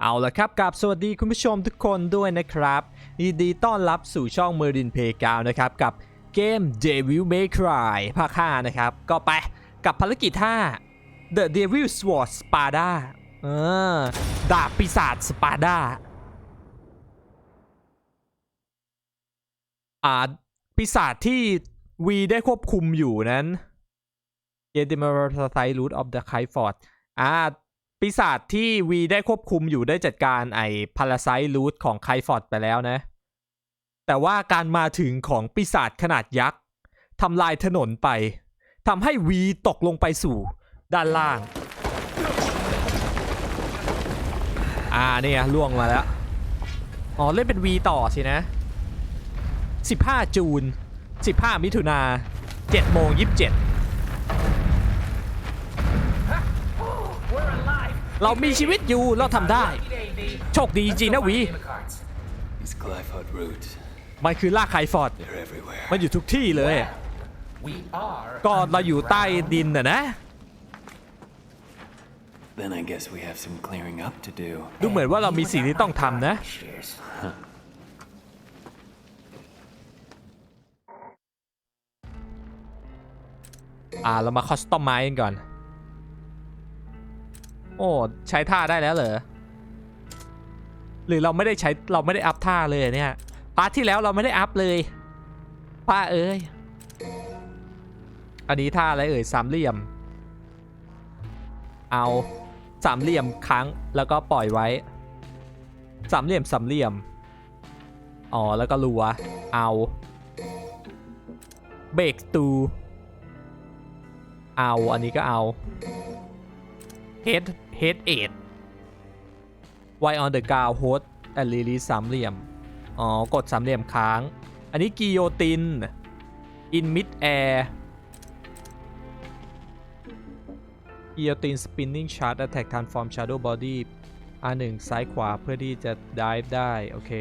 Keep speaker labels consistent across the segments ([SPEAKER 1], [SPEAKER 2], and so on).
[SPEAKER 1] เอาละครับกับสวัสดีคุณผู้ชมทุกคนด้วยนะครับยินดีต้อนรับสู่ช่อง m e r d i n p l a y g r o u n d นะครับ กับเกม Devil May Cry ภาค5นะครับ ก็ไปกับภารกิจ5 The Devil Sword Spada เออดาบปีศาจสปาดาอ่าปีศาจที่วีได้ควบคุมอยู่นั้นเ e ดิม r ร์ไซรูทออฟเดอะไคฟอร์ดอ่า ปีศาจที่วีได้ควบคุมอยู่ได้จัดการไอ้พาราไซรูทของไคฟอร์ดไปแล้วนะ แต่ว่าการมาถึงของปีศาจขนาดยักษ์ทำลายถนนไปทำให้วีตกลงไปสู่ด้านล่าง อ่าเนี่ยล่วงมาแล้ว อ๋อ เล่นเป็นวีต่อสินะ 15 จูน 15 มิถุนา7โมง27 เรามีชีวิตอยู่เราทำได้ โชคดีจริงๆนะวี
[SPEAKER 2] These glyphosate roots,
[SPEAKER 1] มันคือลากไคฟอร์ด
[SPEAKER 2] they're everywhere.
[SPEAKER 1] มันอยู่ทุกที่เลย
[SPEAKER 3] We are
[SPEAKER 1] ก็เราอยู่ใต้ดินน่ะนะ
[SPEAKER 2] Then I guess we have some clearing up to do.
[SPEAKER 1] ดูเหมือนว่าเรามีสิ่งที่ต้องทำนะ
[SPEAKER 3] Cheers.
[SPEAKER 1] อ่าเรามาคอสตอมไม้กันก่อน โอ้ใช้ท่าได้แล้วเหรอหรือเราไม่ได้ใช้เราไม่ได้อัพท่าเลยเนี่ยพาร์ทที่แล้วเราไม่ได้อัพเลยป้าเอ้ยอันนี้ท่าอะไรเอ่ยสามเหลี่ยม เอาสามเหลี่ยมครั้งแล้วก็ปล่อยไว้สามเหลี่ยมสามเหลี่ยมอ๋อแล้วก็รัวเอาเบรกตูเอาอันนี้ก็เอาเฮด head head eight y on the ground hold and release สามเหลี่ยม อ๋อ กดสามเหลี่ยมค้าง อันนี้กิโยติน in mid air กิโยติน spinning charge attack transform shadow body R1 ซ้ายขวาเพื่อที่จะ dive ได้ โอเค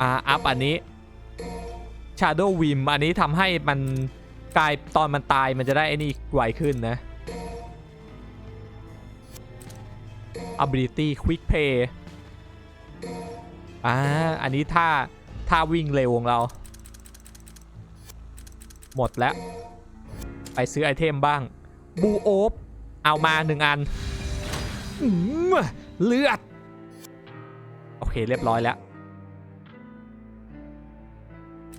[SPEAKER 1] อ่าอัพอันนี้ Shadow Wim อันนี้ทำให้มันกลายตอนมันตายมันจะได้ไอ้นี่ไวขึ้นนะ Ability Quick Pay อ่าอันนี้ท่าท่าวิ่งเร็วของเรา หมดแล้ว ไปซื้อไอเทมบ้างบูโอฟเอามาหนึ่งอันอเลือด โอเคเรียบร้อยแล้ว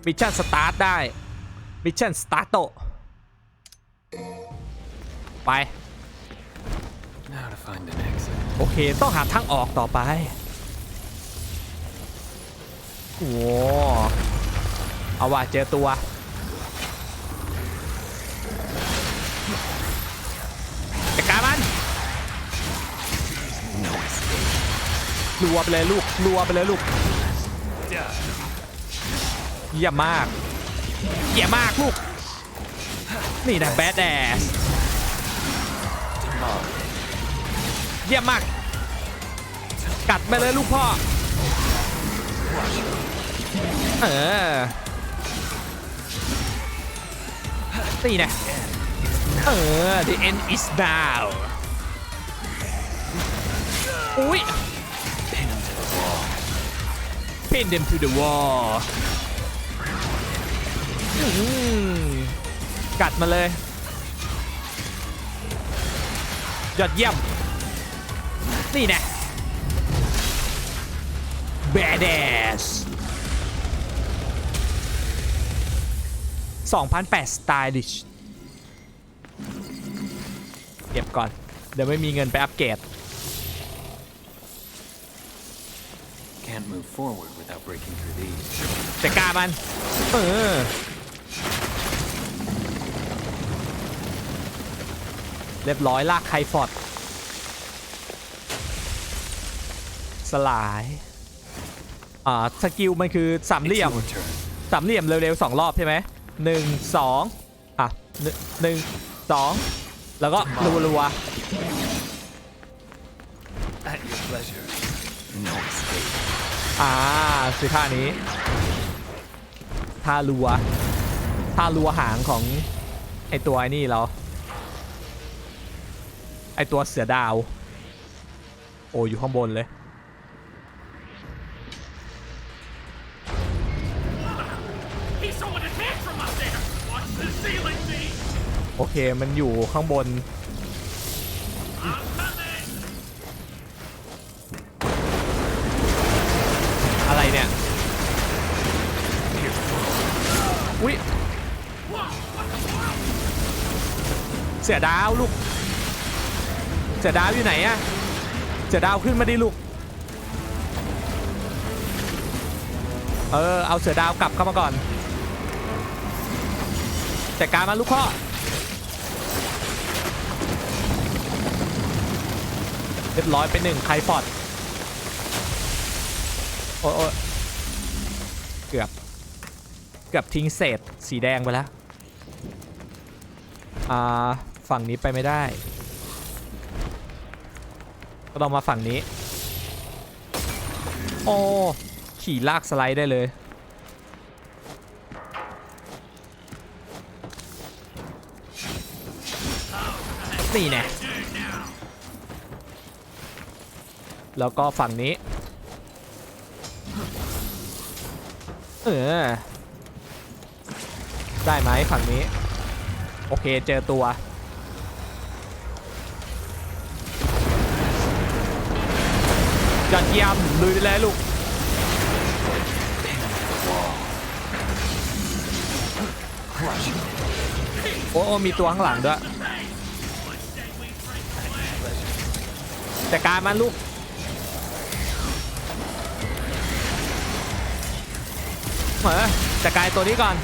[SPEAKER 1] มิชชั่นสตาร์ทได้ มิชชั่นสตาร์โตไป
[SPEAKER 2] Now to find an exit.
[SPEAKER 1] โอเค ต้องหาทางออกต่อไป โอ้เอาว่าเจอตัว จัดการมันรัวไปเลยลูกรัวไปเลยลูก เยี่ยมมากเยี่ยมมากลูก นี่นะแบดแอสเยี่ยมมาก กัดไปเลยลูกพ่อ เออนี่นะเออ the end is now อุ้ย pin them to the wall กัดมาเลย ยอดเยี่ยม นี่แน่ badass 2008 stylish เก็บก่อน เดี๋ยวไม่มีเงินไปอัปเกรด
[SPEAKER 2] Can't move forward without breaking through these.
[SPEAKER 1] จะกล้ามัน เออ รียบร้อยลากไคฟอร์ดสลาย อ่า สกิลมันคือสามเหลี่ยมสามเหลี่ยมเร็วๆสองรอบใช่ไหมหนึ่งสองอะหนึ่งสองแล้วก็รัว
[SPEAKER 2] At your pleasure. No escape.
[SPEAKER 1] ๆอ่าคือท่านี้ท่ารัวท่ารัวหางของไอตัวไอ้นี่เรา ไอตัวเสือดาว โอ้อยู่ข้างบนเลย โอเคมันอยู่ข้างบน อะไรเนี่ย อุ้ยเสือดาวลูก เสือดาวอยู่ไหนอะเสือดาวขึ้นมาดิลูก เออ เอาเสือดาวกลับเข้ามาก่อน จัดการมาลูกพ่อเรียบร้อยไปหนึ่งไคฟอร์ดโอ้ยเกือบ เกือบทิ้งเศษสีแดงไปแล้ว อ่า ฝั่งนี้ไปไม่ได้ ก็ต้องมาฝั่งนี้ โอ้ ขี่ลากสไลด์ได้เลย นี่แน่แล้วก็ฝั่งนี้ เออ ได้ไหมฝั่งนี้ โอเคเจอตัว ยอดเยี่ยมลุยไปเลยลูกโอ้มีตัวข้างหลังด้วยจัดการมันลูกเออจัดการตัวนี้ก่อน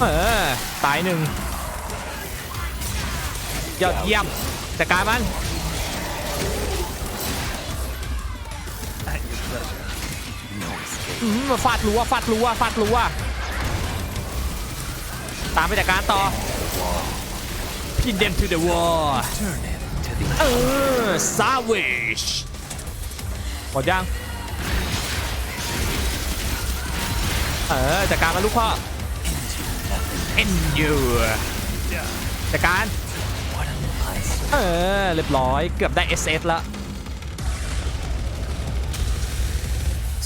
[SPEAKER 1] เออ ตายหนึ่งยอดเยี่ยมจัดการมัน ฟาดรัวฟาดรัวฟาดรัวตามไปจัดการต่อ pin them to the wall
[SPEAKER 2] Turn him to the
[SPEAKER 1] เออ savage หมดยังเออจัดการมาลูกพ่อ endure จัดการ
[SPEAKER 2] what a nice
[SPEAKER 1] เออเรียบร้อยเกือบได้ SS แล้ว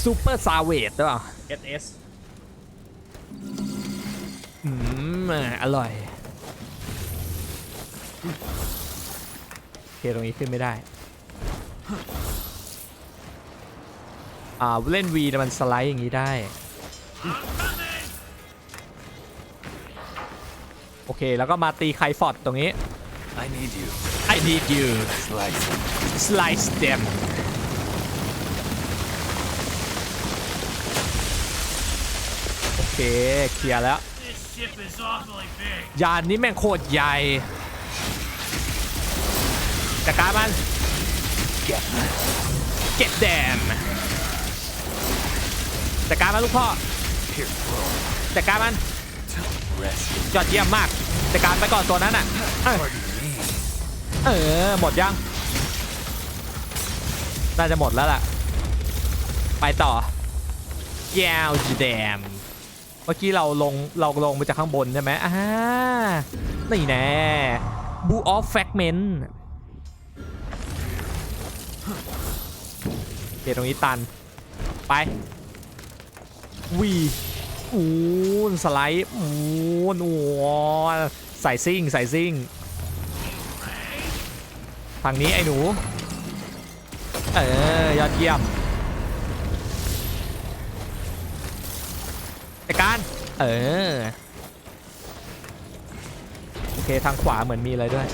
[SPEAKER 1] ซูเปอร์ซาเวดด้วยเปล่า SS อืม อร่อยโอเคตรงนี้ขึ้นไม่ได้ อ่า เล่น V แต่มันสไลด์อย่างนี้ได้ โอเค แล้วก็มาตีไคฟอร์ดตรงนี้
[SPEAKER 2] I need you
[SPEAKER 1] I need you
[SPEAKER 2] slice him
[SPEAKER 1] slice them โอ เค เคลียร์แล้ว
[SPEAKER 3] This ship is awfully big.
[SPEAKER 1] ยานนี้แม่งโคตรใหญ่จัดการมัน
[SPEAKER 2] get
[SPEAKER 1] get them จัดการมันลูกพ่อ
[SPEAKER 2] here floor
[SPEAKER 1] จัดการมัน
[SPEAKER 2] rest
[SPEAKER 1] ยอดเยี่ยมมากจัดการไปก่อนตัวนั้นอะ เออ
[SPEAKER 2] pardon me
[SPEAKER 1] เออหมดยัง น่าจะหมดแล้วล่ะ ไปต่อแก้วจีแดม เมื่อกี้เราลงเราลงมาจากข้างบนใช่ไหมอ่านี่แน่บูออฟแฟกเมนต์โอเคตรงนี้ตัน ไปวีอูนสไลด์อูนโอ้ใส่ซิ่งใส่ซิ่งฝั่งนี้ไอ้หนู เออยอดเยี่ยม จัดการเออโอเคทางขวาเหมือนมีอะไรด้วย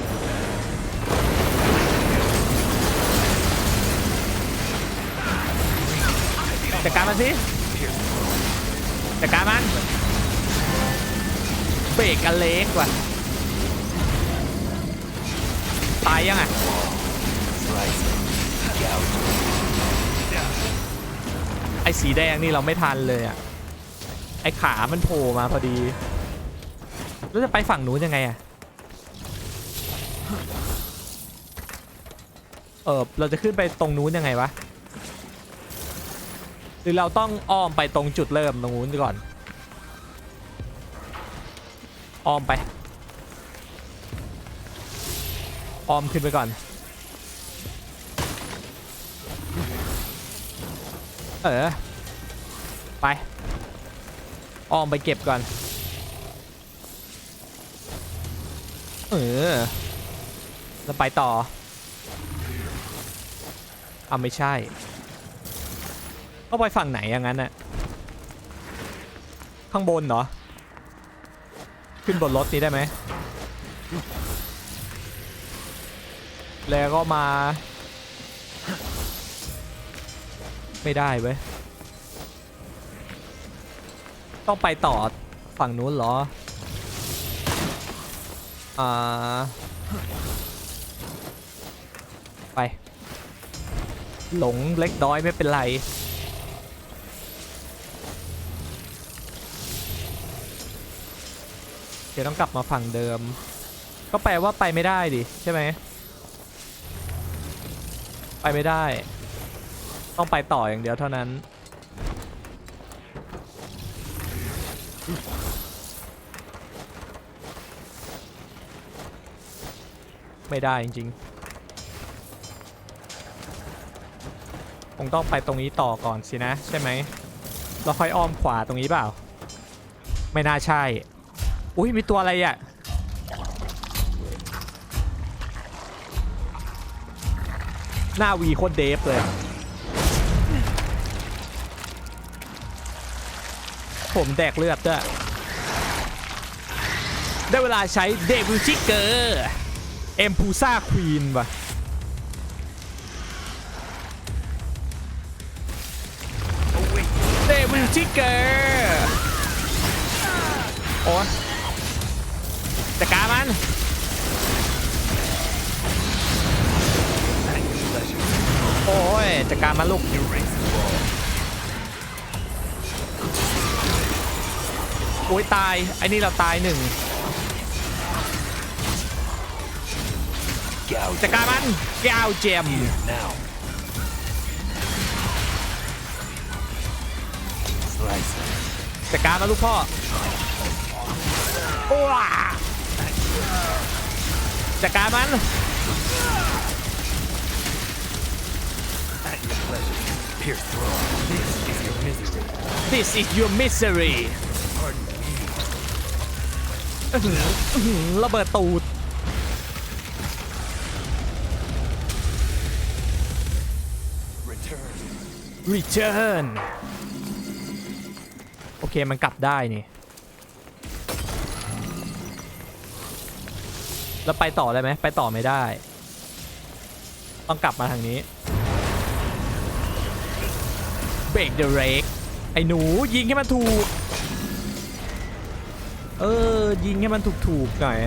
[SPEAKER 1] จัดการมันสิจัดการมันเบรกกันเล็กว่ะตายยังอะไอ้สีแดงนี่เราไม่ทันเลยอะ ไอ้ขามันโผล่มาพอดี แล้วจะไปฝั่งนู้นยังไงอะเออเราจะขึ้นไปตรงนู้นยังไงวะ หรือเราต้องอ้อมไปตรงจุดเริ่มตรงนู้นก่อน อ้อมไป อ้อมขึ้นไปก่อน เออ ไป ออมไปเก็บก่อน เออแล้วไปต่ออ่าไม่ใช่ต้องไปฝั่งไหนอย่างนั้นน่ะข้างบนเหรอ ขึ้นบนรถนี้ได้ไหม แล้วก็มา ไม่ได้เว้ย ต้องไปต่อฝั่งนู้นเหรอ อ่า ไป หลงเล็กน้อยไม่เป็นไร เดี๋ยวต้องกลับมาฝั่งเดิม ก็แปลว่าไปไม่ได้ดิใช่ไหม ไปไม่ได้ ต้องไปต่ออย่างเดียวเท่านั้น ไม่ได้จริงๆคงต้องไปตรงนี้ต่อก่อนสินะใช่ไหมเราค่อยอ้อมขวาตรงนี้เปล่า ไม่น่าใช่ อุ้ยมีตัวอะไรอะหน้าวีโคตรเดฟเลย ผมแดกเลือดด้วยได้เวลาใช้เดวิลชิกเกอร์ เอ็มพูซ่าควีนว่ะเดวิลชิกเกอร์โอ้จัดการมันโอ้ยจัดการมันลูกโอ้ยตายไอ้นี่เราตายหนึ่ง จัดการมันแก้วเจม
[SPEAKER 2] now. Slice it.
[SPEAKER 1] จัดการมันลูกพ่อว้าจัดการมัน
[SPEAKER 2] At your pleasure. Pierce through. This is your misery.
[SPEAKER 1] This is your misery
[SPEAKER 2] Pardon me.
[SPEAKER 1] อื้อหืออื้อหือระเบิดตูด
[SPEAKER 2] Return
[SPEAKER 1] โอเคมันกลับได้นี่ แล้วไปต่อได้ไหม ไปต่อไม่ได้ ต้องกลับมาทางนี้ Break the rake ไอ้หนูยิงให้มันถูก เออ ยิงให้มันถูกๆหน่อย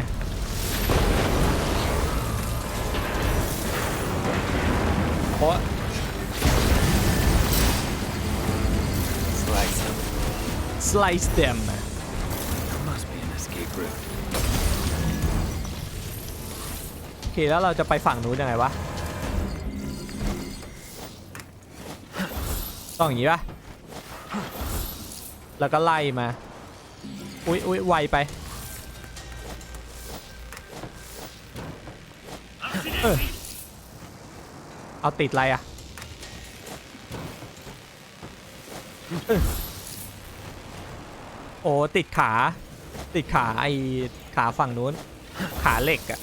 [SPEAKER 2] slice them There must be an escape route.
[SPEAKER 1] โอเคแล้วเราจะไปฝั่งนู้นยังไงวะ ต้องอย่างนี้ปะแล้วก็ไล่มา อุ๊ยอุ๊ยไวไป เออเอาติดอะไรอะเออ โอ้ติดขา ติดขาไอขาฝั่งนู้น ขาเหล็กอะ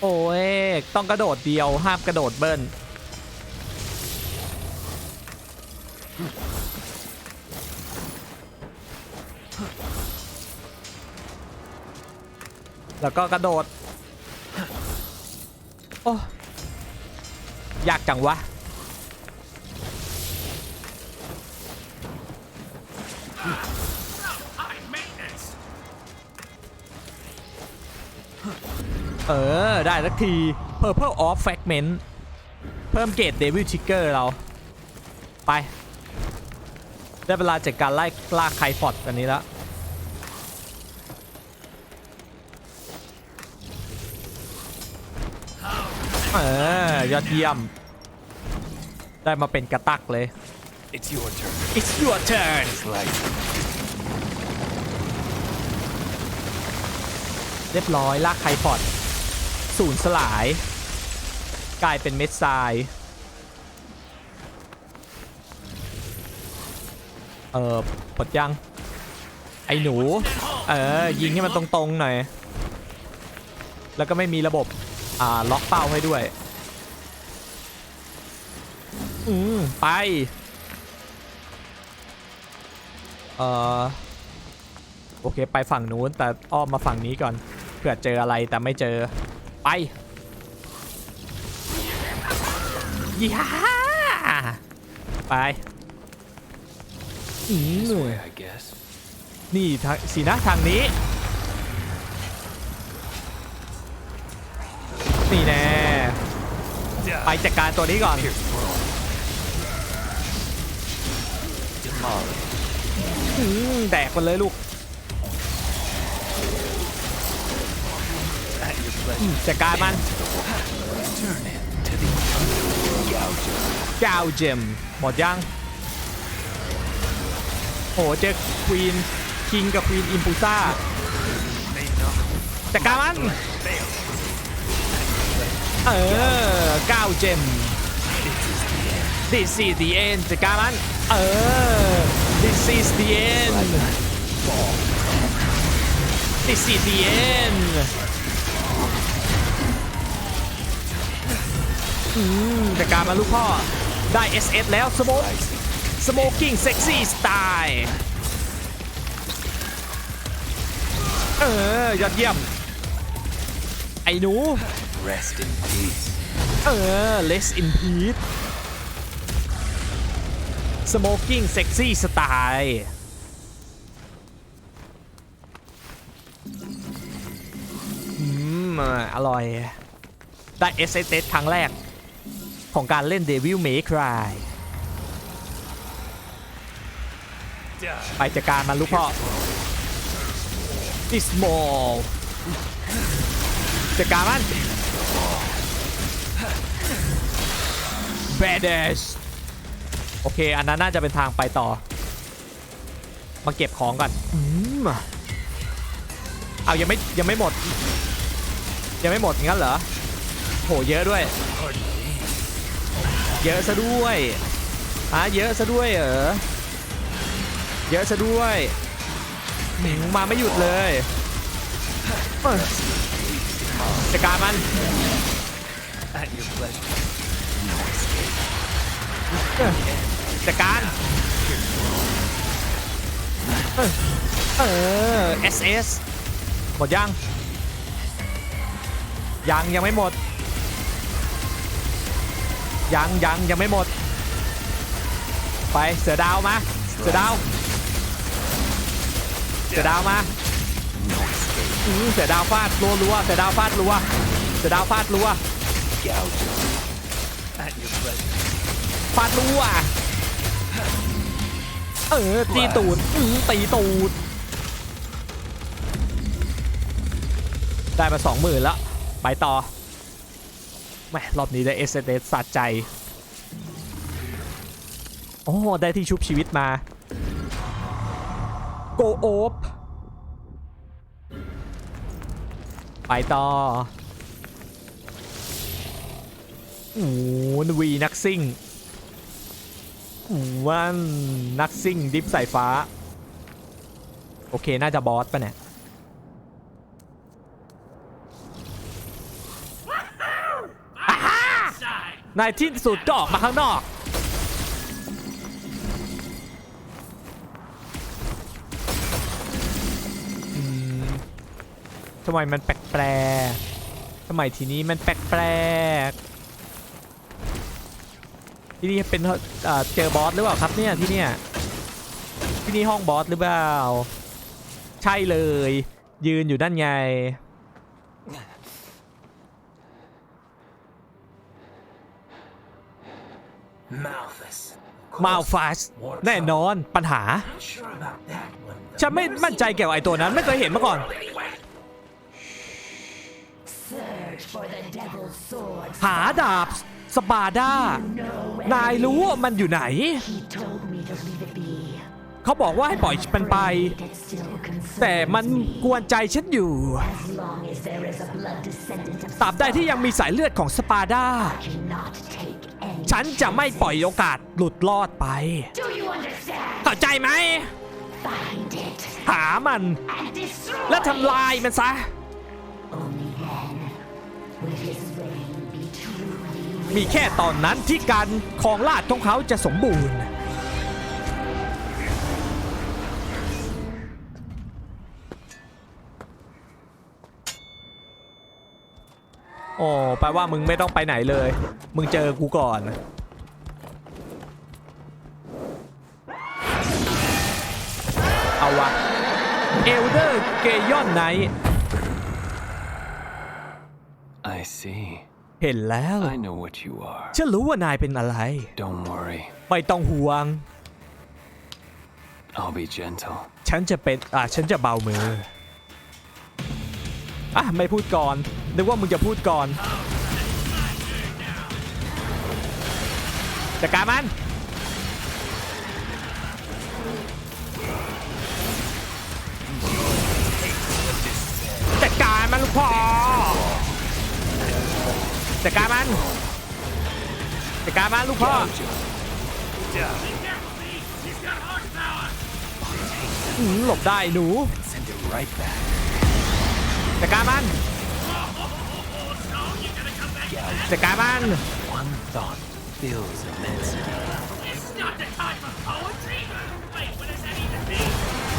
[SPEAKER 1] โอ้ยต้องกระโดดเดียวห้ามกระโดดเบิ้ลแล้วก็กระโดด โอ้ ยากจังวะ เออ ได้สักที Purple of Fragment เพิ่มเกรด Devil Trigger เรา ไป ได้เวลาจัดการไล่ล่าไคฟอร์ดกันนี้แล้วเออยอดเยี่ยม ได้มาเป็นกระตักเลย
[SPEAKER 2] It's your turn.
[SPEAKER 1] It's your turn.
[SPEAKER 2] Right.
[SPEAKER 1] เรียบร้อยลากไคฟอดสูญสลาย กลายเป็นเม็ดทราย เออปดยัง ไอหนู เออ ยิงให้มันตรงๆหน่อย แล้วก็ไม่มีระบบ อ่า ล็อกเป้าให้ด้วย อืมไป เออโอเค ไปฝั่งนู้น แต่อ้อมมาฝั่งนี้ก่อน เผื่อเจออะไรแต่ไม่เจอ ไปยี่ห้าไป อืม
[SPEAKER 2] This way, I guess.
[SPEAKER 1] นี่ทางสีนะทางนี้ นี่แน่ ไปจัดการตัวนี้ก่อน แดกมันเลยลูกจัดการมัน
[SPEAKER 2] Turn it to the gouger.
[SPEAKER 1] กาวเจมหมดยังโอ้เจอควีนคิงกับควีนอิมพูซ่าจัดการมันเออก้าวเจม This is the end จัดการมัน เออ This is the end This is the end อืมจัดการมาลูกพ่อ ได้ SS แล้ว Smoke Smoking Sexy Style เออยอดเยี่ยม ไอ้หนู
[SPEAKER 2] Rest in peace.
[SPEAKER 1] เออ less in peace smoking sexy style อืมอร่อย ได้ S S ครั้งแรก ของการเล่น Devil May Cry ไปจัดการมันลูกพ่อ This small จัดการมัน Badass อเค อันนั้นน่าจะเป็นทางไปต่อ มาเก็บของก่อนอืมเอายังไม่ยังไม่หมด ยังไม่หมดงั้นเหรอโหเยอะด้วย เยอะซะด้วยฮะเยอะซะด้วยเหรอเยอะซะด้วยหืมมาไม่หยุดเลยเอ้ยจัดการมัน
[SPEAKER 2] At your pleasure.
[SPEAKER 1] จัดการเออเออ SS หมดยัง ยัง ยังไม่หมด ยังยังยังไม่หมด ไปเสือดาวมา เสือดาว เสือดาวมาเสือดาวฟาดรัวรัวเสือดาวฟาดรัวเสือดาวฟาดรัวฟาดรัว เออตีตูดตีตูด ได้มาสองหมื่นแล้วไปต่อแหม่รอบนี้ได้เอสเอสสะใจ โอ้ ได้ที่ชุบชีวิตมา โกโอฟไปต่อโอ้วีนักซิ่ง วันนักซิ่งดิฟสายฟ้า โอเค น่าจะบอสปะเนี่ยนายที่สุดก็ออกมาข้างนอกอืมทำไมมันแปลกๆทำไมทีนี้มันแปลกๆ ที่นี่เป็นเอ่อเจอบอสหรือเปล่าครับเนี่ยที่เนี่ยที่นี่ห้องบอสหรือเปล่า ใช่เลย ยืนอยู่ด้านไง
[SPEAKER 2] Malthus.
[SPEAKER 1] มาฟาสแน่นอนปัญหา
[SPEAKER 2] Sure about that one.
[SPEAKER 1] ฉันไม่มั่นใจเกี่ยวกับไอ้ตัวนั้นไม่เคยเห็นมาก่อน
[SPEAKER 4] Search for the devil's sword.
[SPEAKER 1] หาดาบ สปาดานายรู้ว่ามันอยู่ไหน
[SPEAKER 4] He told me to leave it be.
[SPEAKER 1] เขาบอกว่าให้ปล่อยมันไป
[SPEAKER 4] It still concerns
[SPEAKER 1] แต่มัน
[SPEAKER 4] me.
[SPEAKER 1] กวนใจฉันอยู่
[SPEAKER 4] As long there is a blood descendant of
[SPEAKER 1] ตราบใดที่ยังมีสายเลือดของสปาร์ดา
[SPEAKER 4] cannot take any.
[SPEAKER 1] ฉันจะไม่ปล่อยโอกาสหลุดรอดไป
[SPEAKER 4] Do you understand?
[SPEAKER 1] เข้าใจไหม
[SPEAKER 4] Find it
[SPEAKER 1] หามัน
[SPEAKER 4] and destroy
[SPEAKER 1] และทำลายมันซะ มีแค่ตอนนั้นที่การครองราชย์ของเขาจะสมบูรณ์ โอ้แปลว่ามึงไม่ต้องไปไหนเลย มึงเจอกูก่อนเอาวะเอลเดอร์เกยอนไน
[SPEAKER 2] I see.
[SPEAKER 1] เห็นแล้ว
[SPEAKER 2] I know what you are.
[SPEAKER 1] ฉันรู้ว่านายเป็นอะไร
[SPEAKER 2] Don't worry.
[SPEAKER 1] ไม่ต้องห่วง
[SPEAKER 2] I'll be gentle.
[SPEAKER 1] ฉันจะเป็นอะฉันจะเบามืออะไม่พูดก่อนนึกว่ามึงจะพูดก่อนจัดการมันจัดการมันลูกพ่อ จัดการมันจัดการมันลูกพ่อหลบได้หนูจัดการมันจัดการมัน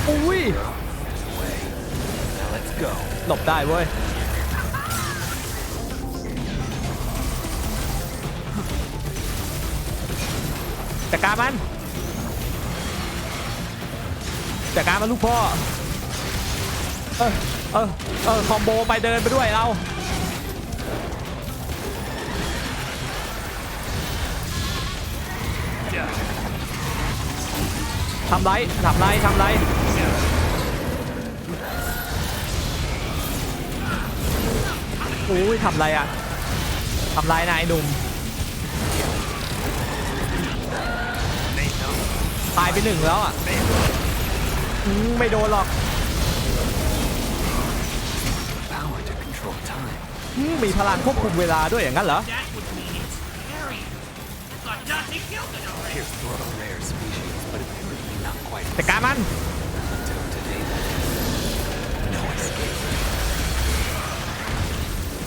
[SPEAKER 1] อ้ยหลบได้เว้ย จัดการมันจัดการมันลูกพ่อ เออ เออ เออ คอมโบไปเดินไปด้วยเรา ทำไรทำไรทำไรอุ้ยทำไรอะทำไรนายหนุ่ม ตายไปหนึ่งแล้วอะไม่โดนหรอกมีพลังควบคุมเวลาด้วยอย่างนั้นเหรอแต่การมัน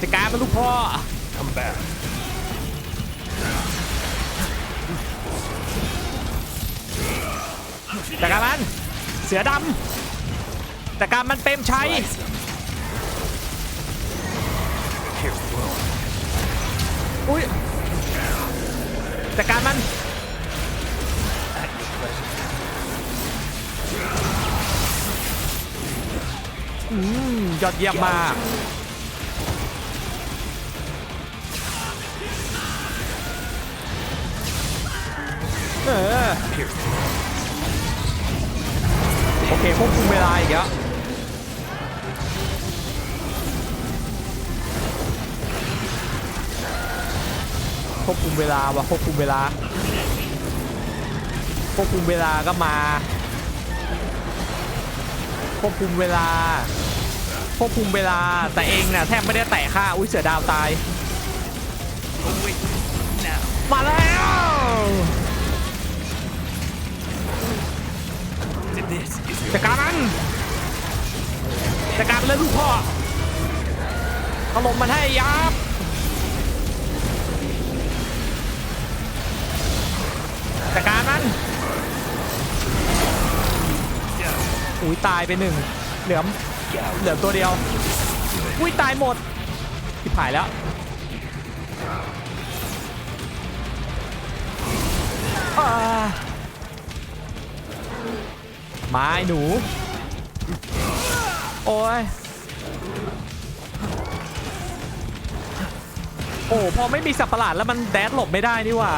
[SPEAKER 1] จัดการมันลูกพ่อ จัดการมัน เสือดำจัดการมันเปรมชัยอุ้ยจัดการมันอืมยอดเยี่ยมมากเออ โอเคควบคุมเวลาอีกแล้วควบคุมเวลาว่ะควบคุมเวลาควบคุมเวลาก็มาควบคุมเวลาควบคุมเวลาแต่เองเนี่ยแทบไม่ได้แตะค่าอุ้ยเสือดาวตายมาแล้ว จัดการมันจัดการเลยลูกพ่อถล่มมันให้ยับจัดการมันอุ้ยตายไปหนึ่งเหลือมเหลือตัวเดียวอุ้ยตายหมดที่ผายแล้ว มาไอ้หนู โอ้ย โอ้พอไม่มีสัตว์ประหลาดแล้วมันแดดหลบไม่ได้นี่ว่า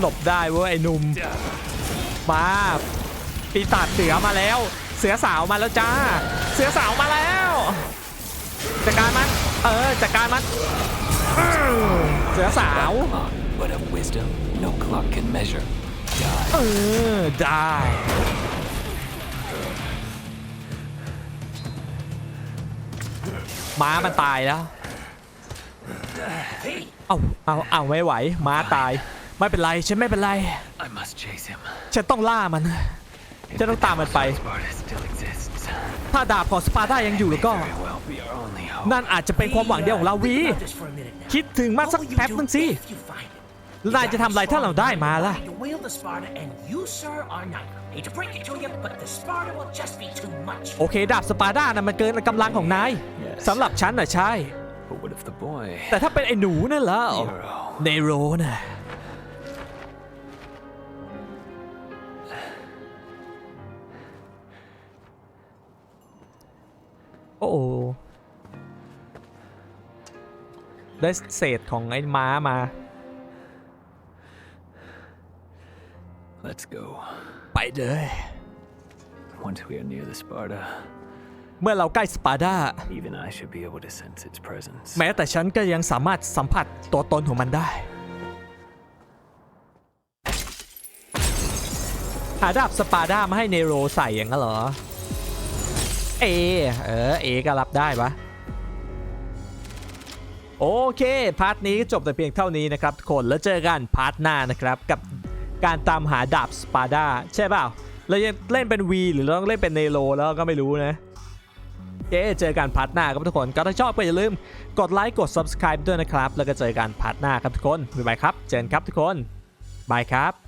[SPEAKER 1] หลบได้เว้ยไอ้หนุ่มมาปีศาจเสือมาแล้ว เสือสาวมาแล้วจ้า เสือสาวมาแล้วจัดการมัน เออจัดการมัน เสือสาว
[SPEAKER 2] but of wisdom no clock can measure.
[SPEAKER 1] เออ ได้ ม้ามันตายแล้ว เอาเอาเอาไม่ไหว ม้าตาย ไม่เป็นไร ฉันไม่เป็นไรฉันต้องล่ามันฉันต้องตามมันไปถ้าดาบของสปาร์ตายังอยู่แล้วก็นั่นอาจจะเป็นความหวังเดียวของเราวี คิดถึงมันสักแป๊บนึงสิ นายจะทำอะไรถ้าเราได้มาล่ะ
[SPEAKER 5] You wield the Sparta, and you, sir, are not. Hate to break it to you, but the Sparta will just be too much.
[SPEAKER 1] โอเคดาบสปาร์ต้านะมันเกินกำลังของนายสำหรับฉันน่ะใช่
[SPEAKER 2] But what if the boy?
[SPEAKER 1] แต่ถ้าเป็นไอ้หนูนั่นแล้ว
[SPEAKER 2] Nero.
[SPEAKER 1] เนโรน่ะ โอ้โหได้เศษของไอ้ม้ามา
[SPEAKER 2] Let's go.
[SPEAKER 1] ไปเลย
[SPEAKER 2] Once we are near the Sparta,
[SPEAKER 1] เมื่อเราใกล้สปาร์ต้า
[SPEAKER 2] even I should be able to sense its presence.
[SPEAKER 1] แม้แต่ฉันก็ยังสามารถสัมผัสตัวตนของมันได้ หาดาบสปาร์ด้ามาให้เนโรใส่อย่างนั้นเหรอ เอ เออ เอก็รับได้ปะโอเค พาร์ทนี้ก็จบแต่เพียงเท่านี้นะครับทุกคนแล้วเจอกันพาร์ทหน้านะครับกับ การตามหาดาบสปาร์ด้าใช่เปล่าเราจะเล่นเป็น V หรือเราต้องเล่นเป็นเนโรแล้วก็ไม่รู้นะเจ๊เจอกันพาร์ทหน้าครับทุกคน ก็ถ้าชอบก็อย่าลืมกดไลค์กด subscribe ด้วยนะครับ แล้วก็เจอกันพาร์ทหน้าครับทุกคนบ๊ายบายครับ เจอกันครับทุกคนบายครับ